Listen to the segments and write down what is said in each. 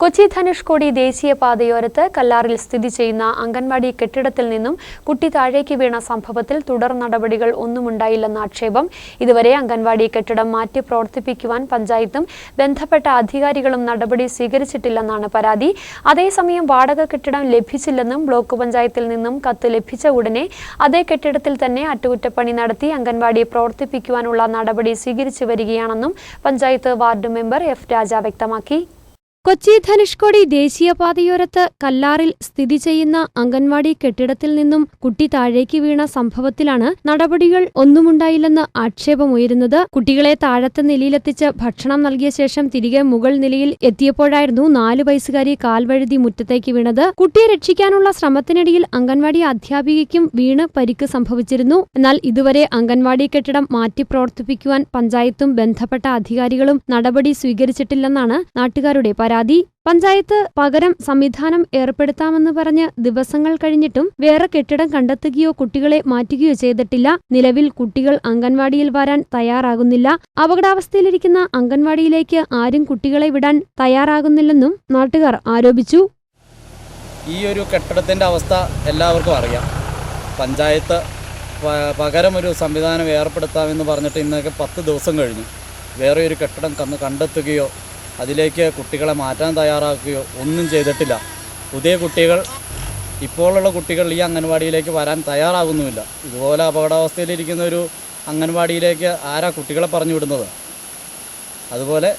കൊച്ചി ധനുഷ്കോടി ദേശീയപാതയോരത്ത് കല്ലാറിൽ സ്ഥിതി ചെയ്യുന്ന അംഗൻവാടി കെട്ടിടത്തിൽ നിന്നും കുട്ടി താഴേക്ക് വീണ സംഭവത്തിൽ തുടർ നടപടികൾ ഒന്നുമുണ്ടായില്ലെന്ന ആക്ഷേപം. ഇതുവരെ അംഗൻവാടി കെട്ടിടം മാറ്റി പ്രവർത്തിപ്പിക്കുവാൻ പഞ്ചായത്തും ബന്ധപ്പെട്ട അധികാരികളും നടപടി സ്വീകരിച്ചിട്ടില്ലെന്നാണ് പരാതി. അതേസമയം വാടക കെട്ടിടം ലഭിച്ചില്ലെന്നും ബ്ലോക്ക് പഞ്ചായത്തിൽ നിന്നും കത്ത് ലഭിച്ച ഉടനെ അതേ കെട്ടിടത്തിൽ തന്നെ അറ്റകുറ്റപ്പണി നടത്തി അംഗൻവാടി പ്രവർത്തിപ്പിക്കുവാനുള്ള നടപടി സ്വീകരിച്ചു വരികയാണെന്നും panchayat ward member F Raja വ്യക്തമാക്കി. കൊച്ചി ധനുഷ്കോടി ദേശീയപാതയോരത്ത് കല്ലാറിൽ സ്ഥിതി ചെയ്യുന്ന അംഗൻവാടി കെട്ടിടത്തിൽ നിന്നും കുട്ടി താഴേക്ക് വീണ സംഭവത്തിലാണ് നടപടികൾ ഒന്നുമുണ്ടായില്ലെന്ന് ആക്ഷേപമുയരുന്നത്. കുട്ടികളെ താഴത്തെ നിലയിലെത്തിച്ച് ഭക്ഷണം നൽകിയ ശേഷം തിരികെ മുകൾ നിലയിൽ എത്തിയപ്പോഴായിരുന്നു നാലു വയസ്സുകാരി കാൽവഴുതി മുറ്റത്തേക്ക് വീണത്. കുട്ടിയെ രക്ഷിക്കാനുള്ള ശ്രമത്തിനിടയിൽ അംഗൻവാടി അധ്യാപികയ്ക്കും വീണ് പരിക്ക് സംഭവിച്ചിരുന്നു. എന്നാൽ ഇതുവരെ അംഗൻവാടി കെട്ടിടം മാറ്റി പ്രവർത്തിപ്പിക്കുവാൻ പഞ്ചായത്തും ബന്ധപ്പെട്ട അധികാരികളും നടപടി സ്വീകരിച്ചിട്ടില്ലെന്നാണ് നാട്ടുകാരുടെ പരാതി. പഞ്ചായത്ത് പകരം സംവിധാനം ഏർപ്പെടുത്താമെന്ന് പറഞ്ഞ് ദിവസങ്ങൾ കഴിഞ്ഞിട്ടും വേറെ കെട്ടിടം കണ്ടെത്തുകയോ കുട്ടികളെ മാറ്റുകയോ ചെയ്തിട്ടില്ല. നിലവിൽ കുട്ടികൾ അംഗൻവാടിയിൽ വരാൻ തയ്യാറാകുന്നില്ല. അപകടാവസ്ഥയിലിരിക്കുന്ന അംഗൻവാടിയിലേക്ക് ആരും കുട്ടികളെ വിടാൻ തയ്യാറാകുന്നില്ലെന്നും നാട്ടുകാർ ആരോപിച്ചു. ഈ ഒരു കെട്ടിടത്തിന്റെ അവസ്ഥ എല്ലാവർക്കും അറിയാം. പഞ്ചായത്ത് പകരം ഒരു സംവിധാനം ഏർപ്പെടുത്താമെന്ന് പറഞ്ഞിട്ട് ഇന്നൊക്കെ പത്ത് ദിവസം കഴിഞ്ഞു. വേറെ ഒരു കെട്ടിടം കന്ന് കണ്ടെത്തുകയോ അതിലേക്ക് കുട്ടികളെ മാറ്റാൻ തയ്യാറാക്കുകയോ ഒന്നും ചെയ്തിട്ടില്ല. പുതിയ കുട്ടികൾ ഇപ്പോഴുള്ള കുട്ടികൾ ഈ അംഗൻവാടിയിലേക്ക് വരാൻ തയ്യാറാകുന്നുമില്ല. ഇതുപോലെ അപകടാവസ്ഥയിലിരിക്കുന്ന ഒരു അംഗൻവാടിയിലേക്ക് ആരാ കുട്ടികളെ പറഞ്ഞു വിടുന്നത്? അതുപോലെ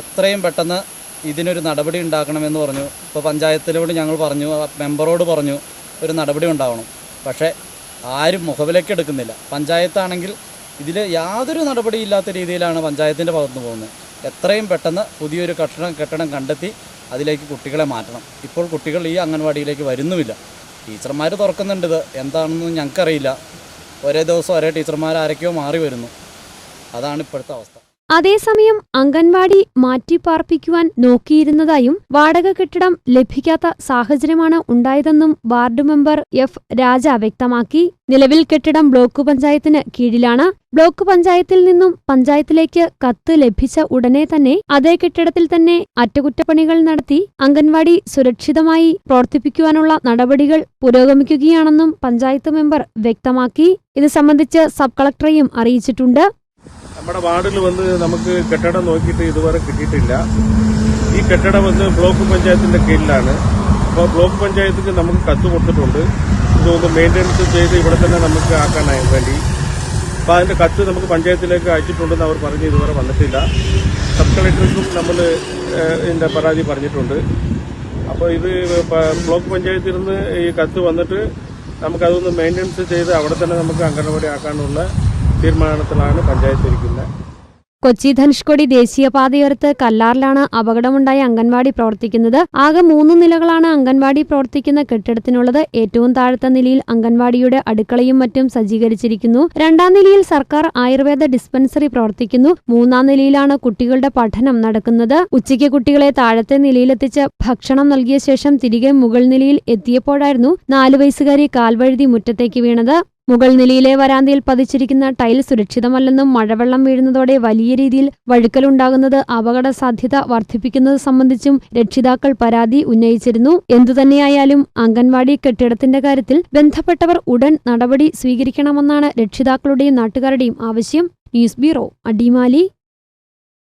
എത്രയും പെട്ടെന്ന് ഇതിനൊരു നടപടി ഉണ്ടാക്കണമെന്ന് പറഞ്ഞു. ഇപ്പോൾ പഞ്ചായത്തിലോട് ഞങ്ങൾ പറഞ്ഞു മെമ്പറോട് പറഞ്ഞു ഒരു നടപടി ഉണ്ടാവണം. പക്ഷേ ആരും മുഖവിലേക്ക് എടുക്കുന്നില്ല. പഞ്ചായത്താണെങ്കിൽ ഇതിൽ യാതൊരു നടപടിയില്ലാത്ത രീതിയിലാണ് പഞ്ചായത്തിന്റെ ഭാഗത്തുനിന്ന് പോകുന്നത്. എത്രയും പെട്ടെന്ന് പുതിയൊരു കെട്ടിടം കെട്ടിടം കണ്ടെത്തി അതിലേക്ക് കുട്ടികളെ മാറ്റണം. ഇപ്പോൾ കുട്ടികൾ ഈ അംഗൻവാടിയിലേക്ക് വരുന്നുമില്ല. ടീച്ചർമാർ തുറക്കുന്നുണ്ട് ഇത്. എന്താണെന്ന് ഞങ്ങൾക്കറിയില്ല. ഒരേ ദിവസം ഒരേ ടീച്ചർമാർ ആരൊക്കെയോ മാറി വരുന്നു. അതാണ് ഇപ്പോഴത്തെ അവസ്ഥ. അതേസമയം അംഗൻവാടി മാറ്റിപ്പാർപ്പിക്കുവാൻ നോക്കിയിരുന്നതായും വാടക കെട്ടിടം ലഭിക്കാത്ത സാഹചര്യമാണ് ഉണ്ടായതെന്നും വാർഡ് മെമ്പർ എഫ് രാജ വ്യക്തമാക്കി. നിലവിൽ കെട്ടിടം ബ്ലോക്ക് പഞ്ചായത്തിന് കീഴിലാണ്. ബ്ലോക്ക് പഞ്ചായത്തിൽ നിന്നും പഞ്ചായത്തിലേക്ക് കത്ത് ലഭിച്ച ഉടനെ തന്നെ അതേ കെട്ടിടത്തിൽ തന്നെ അറ്റകുറ്റപ്പണികൾ നടത്തി അംഗൻവാടി സുരക്ഷിതമായി പ്രവർത്തിപ്പിക്കുവാനുള്ള നടപടികൾ പുരോഗമിക്കുകയാണെന്നും പഞ്ചായത്ത് മെമ്പർ വ്യക്തമാക്കി. ഇത് സംബന്ധിച്ച് സബ് കളക്ടറെയും അറിയിച്ചിട്ടുണ്ട്. നമ്മുടെ വാർഡിൽ വന്ന് നമുക്ക് കെട്ടിടം നോക്കിയിട്ട് ഇതുവരെ കിട്ടിയിട്ടില്ല. ഈ കെട്ടിടം വന്ന് ബ്ലോക്ക് പഞ്ചായത്തിന്റെ കീഴിലാണ്. അപ്പോൾ ബ്ലോക്ക് പഞ്ചായത്തിന് നമുക്ക് കത്ത് കൊടുത്തിട്ടുണ്ട്. ഇതൊന്ന് മെയിന്റെനൻസ് ചെയ്ത് ഇവിടെ തന്നെ നമുക്ക് ആക്കാനായി വേണ്ടി. അപ്പോൾ അതിന്റെ കത്ത് നമുക്ക് പഞ്ചായത്തിലേക്ക് അയച്ചിട്ടുണ്ടെന്ന് അവർ പറഞ്ഞ് ഇതുവരെ വന്നിട്ടില്ല. സബ് കളക്ടർക്കും നമ്മൾ ഇതിന്റെ പരാതി പറഞ്ഞിട്ടുണ്ട്. അപ്പോൾ ഇത് ബ്ലോക്ക് പഞ്ചായത്തിൽ നിന്ന് ഈ കത്ത് വന്നിട്ട് നമുക്കതൊന്ന് മെയിന്റെനൻസ് ചെയ്ത് അവിടെ തന്നെ നമുക്ക് അംഗനവാടി ആക്കാനുള്ള തീരുമാനത്തിലാണ് പഞ്ചായത്ത് ഇരിക്കുന്നത് കൊച്ചി ധനുഷ്കോടി ദേശീയപാതയോരത്ത് കല്ലാറിലാണ് അപകടമുണ്ടായ അംഗൻവാടി പ്രവർത്തിക്കുന്നത്. ആകെ മൂന്ന് നിലകളാണ് അംഗൻവാടി പ്രവർത്തിക്കുന്ന കെട്ടിടത്തിനുള്ളത്. ഏറ്റവും താഴത്തെ നിലയിൽ അംഗൻവാടിയുടെ അടുക്കളയും മറ്റും സജ്ജീകരിച്ചിരിക്കുന്നു. രണ്ടാം നിലയിൽ സർക്കാർ ആയുർവേദ ഡിസ്പെൻസറി പ്രവർത്തിക്കുന്നു. മൂന്നാം നിലയിലാണ് കുട്ടികളുടെ പഠനം നടക്കുന്നത്. ഉച്ചയ്ക്ക് കുട്ടികളെ താഴത്തെ നിലയിലെത്തിച്ച് ഭക്ഷണം നൽകിയ ശേഷം തിരികെ മുകൾ നിലയിൽ എത്തിയപ്പോഴായിരുന്നു നാലു വയസ്സുകാരി കാൽവഴുതി മുറ്റത്തേക്ക് വീണത്. മുകൾ നിലയിലെ വരാന്തയിൽ പതിച്ചിരിക്കുന്ന ടൈൽ സുരക്ഷിതമല്ലെന്നും മഴവെള്ളം വീഴുന്നതോടെ വലിയ രീതിയിൽ വഴുക്കലുണ്ടാകുന്നത് അപകട സാധ്യത വർദ്ധിപ്പിക്കുന്നത് സംബന്ധിച്ചും രക്ഷിതാക്കൾ പരാതി ഉന്നയിച്ചിരുന്നു. എന്തുതന്നെയായാലും അംഗൻവാടി കെട്ടിടത്തിന്റെ കാര്യത്തിൽ ബന്ധപ്പെട്ടവർ ഉടൻ നടപടി സ്വീകരിക്കണമെന്നാണ് രക്ഷിതാക്കളുടെയും നാട്ടുകാരുടെയും ആവശ്യം. News bureau Adimali.